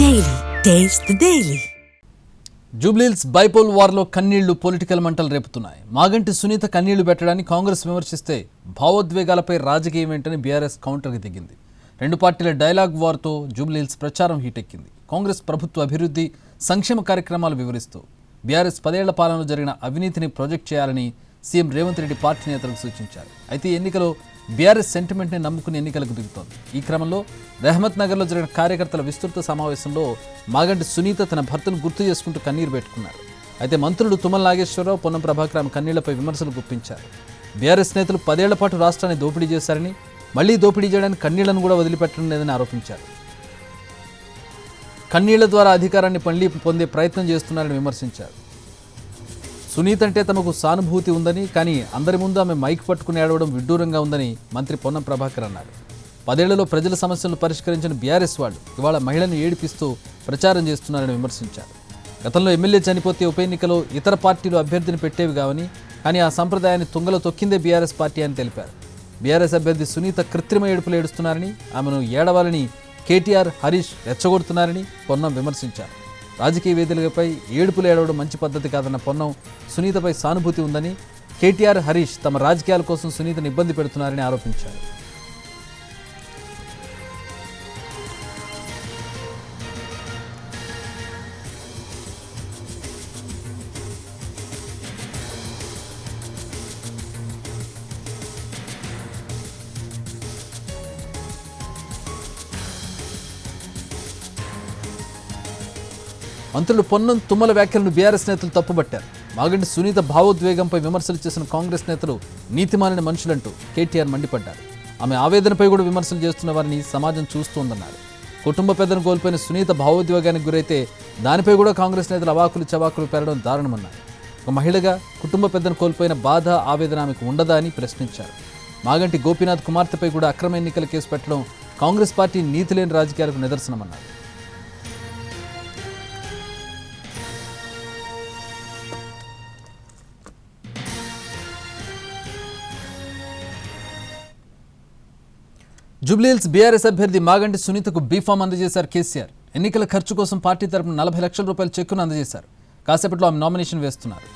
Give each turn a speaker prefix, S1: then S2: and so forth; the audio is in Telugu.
S1: Daily taste the
S2: Jubilee Hills bypoll వార్లో కన్నీళ్ళు పొలిటికల్ మంటలు రేపుతున్నాయి. మాగంటి సునీత కన్నీళ్ళు పెట్టడాన్ని కాంగ్రెస్ విమర్శిస్తే భావోద్వేగాలపై రాజకీయం ఏంటని బీఆర్ఎస్ కౌంటర్కి దిగింది. రెండు పార్టీల డైలాగ్ వార్తో జూబ్లీల్స్ ప్రచారం హీటెక్కింది. కాంగ్రెస్ ప్రభుత్వ అభివృద్ధి సంక్షేమ కార్యక్రమాలు వివరిస్తూ బీఆర్ఎస్ పదేళ్ళ పాలనలో జరిగిన అవినీతిని ప్రాజెక్ట్ చేయాలని సీఎం రేవంత్ రెడ్డి పార్టీ నేతలకు సూచించారు. అయితే ఎన్నికలో బీఆర్ఎస్ సెంటిమెంట్ని నమ్ముకుని ఎన్నికలకు దిగుతోంది. ఈ క్రమంలో రెహమత్ నగర్లో జరిగిన కార్యకర్తల విస్తృత సమావేశంలో మాగంటి సునీత తన భర్తను గుర్తు చేసుకుంటూ కన్నీరు పెట్టుకున్నారు. అయితే మంత్రులు తుమ్మల నాగేశ్వరరావు పొన్నం ప్రభాకర్ ఆమె కన్నీళ్ళపై విమర్శలు గుప్పించారు. బీఆర్ఎస్ నేతలు పదేళ్ళ పాటు రాష్ట్రాన్ని దోపిడీ చేశారని మళ్ళీ దోపిడీ చేయడానికి కన్నీళ్ళను కూడా వదిలిపెట్టడం లేదని ఆరోపించారు. కన్నీళ్ళ ద్వారా అధికారాన్ని పండి పొందే ప్రయత్నం చేస్తున్నారని విమర్శించారు. సునీత్ అంటే తమకు సానుభూతి ఉందని కానీ అందరి ముందు ఆమె మైక్ పట్టుకుని ఏడవడం విడ్డూరంగా ఉందని మంత్రి పొన్నం ప్రభాకర్ అన్నారు. పదేళ్ళలో ప్రజల సమస్యలను పరిష్కరించిన బీఆర్ఎస్ వాళ్ళు ఇవాళ మహిళను ఏడిపిస్తూ ప్రచారం చేస్తున్నారని విమర్శించారు. గతంలో ఎమ్మెల్యే చనిపోతే ఉప ఎన్నికలో ఇతర పార్టీలు అభ్యర్థిని పెట్టేవి కావని కానీ ఆ సంప్రదాయాన్ని తుంగలో తొక్కిందే బీఆర్ఎస్ పార్టీ అని తెలిపారు. బీఆర్ఎస్ అభ్యర్థి సునీత కృత్రిమ ఏడుపులు ఏడుస్తున్నారని ఆమెను ఏడవాలని కేటీఆర్ హరీష్ రెచ్చగొడుతున్నారని పొన్నం విమర్శించారు. రాజకీయ వేదికలపై ఏడుపులు ఏడవడం మంచి పద్ధతి కాదన్న పొన్నం సునీతపై సానుభూతి ఉందని కేటీఆర్ హరీష్ తమ రాజకీయాల కోసం సునీతను ఇబ్బంది పెడుతున్నారని ఆరోపించారు. మంత్రులు పొన్నం తుమ్మల వ్యాఖ్యలను బీఆర్ఎస్ నేతలు తప్పుబట్టారు. మాగంటి సునీత భావోద్వేగంపై విమర్శలు చేసిన కాంగ్రెస్ నేతలు నీతిమాలిన మనుషులంటూ కేటీఆర్ మండిపడ్డారు. ఆమె ఆవేదనపై కూడా విమర్శలు చేస్తున్న వారిని సమాజం చూస్తోందన్నారు. కుటుంబ పెద్దను కోల్పోయిన సునీత భావోద్వేగానికి గురైతే దానిపై కూడా కాంగ్రెస్ నేతలు అవాకులు చవాకులు పెరగడం దారుణమన్నారు. ఒక మహిళగా కుటుంబ పెద్దను కోల్పోయిన బాధ ఆవేదన ఆమెకు ఉండదా అని ప్రశ్నించారు. మాగంటి గోపీనాథ్ కుమార్తెపై కూడా అక్రమ ఎన్నికల కేసు పెట్టడం కాంగ్రెస్ పార్టీ నీతి లేని రాజకీయాలకు నిదర్శనమన్నారు. జూబ్లీహిల్స్ బీఆర్ఎస్ అభ్యర్థి మాగంటి సునీతకు బీఫామ్ అందజేశారు కేసీఆర్. ఎన్నికల ఖర్చు కోసం పార్టీ తరపున నలభై లక్షల రూపాయల చెక్కును అందజేశారు. కాసేపట్లో ఆమె నామినేషన్ వేస్తున్నారు.